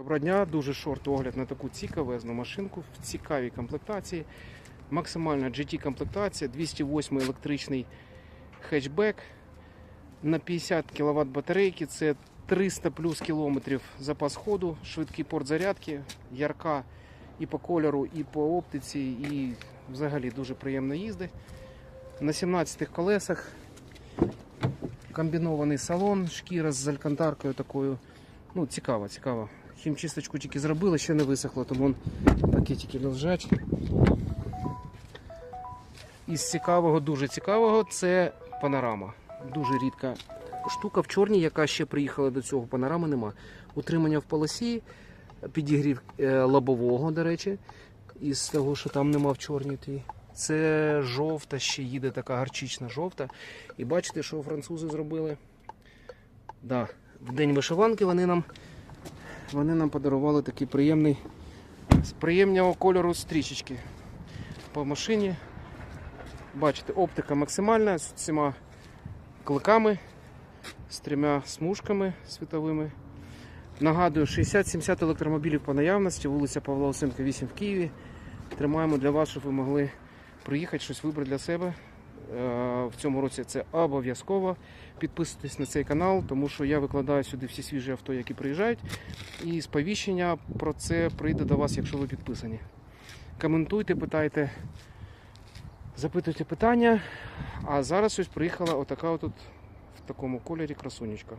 Доброго дня, дуже шорт огляд на таку цікавезну машинку в цікавій комплектації. Максимальна GT комплектація, 208 електричний хетчбек на 50 кВт батарейки. Це 300 плюс кілометрів запас ходу, швидкий порт зарядки, ярка і по кольору, і по оптиці, і взагалі дуже приємно їздить. На 17 колесах комбінований салон, шкіра з алькантаркою такою. Ну, цікаво, цікаво. Хімчисточку тільки зробили, ще не висохло, тому вон пакетики лежать. Із цікавого, дуже цікавого, це панорама. Дуже рідка штука в чорній, яка ще приїхала до цього. Панорами нема. Утримання в полосі, підігрів е, лобового, до речі, із того, що там нема в чорній тій. Це жовта, ще їде така гарчична жовта. І бачите, що французи зробили? Да, в день вишиванки вони нам вони нам подарували такий приємний з приємного кольору стрічечки по машині. Бачите, оптика максимальна з цими кликами, з трьома смужками світовими. Нагадую, 60-70 електромобілів по наявності, вулиця Павла Осенка, 8 в Києві. Тримаємо для вас, щоб ви могли приїхати, щось вибрати для себе. Е, В цьому році це обов'язково. Підписуйтесь на цей канал, тому що я викладаю сюди всі свіжі авто, які приїжджають. І сповіщення про це прийде до вас, якщо ви підписані. Коментуйте, питайте, запитуйте питання. А зараз ось приїхала отака отут в такому кольорі красунечка.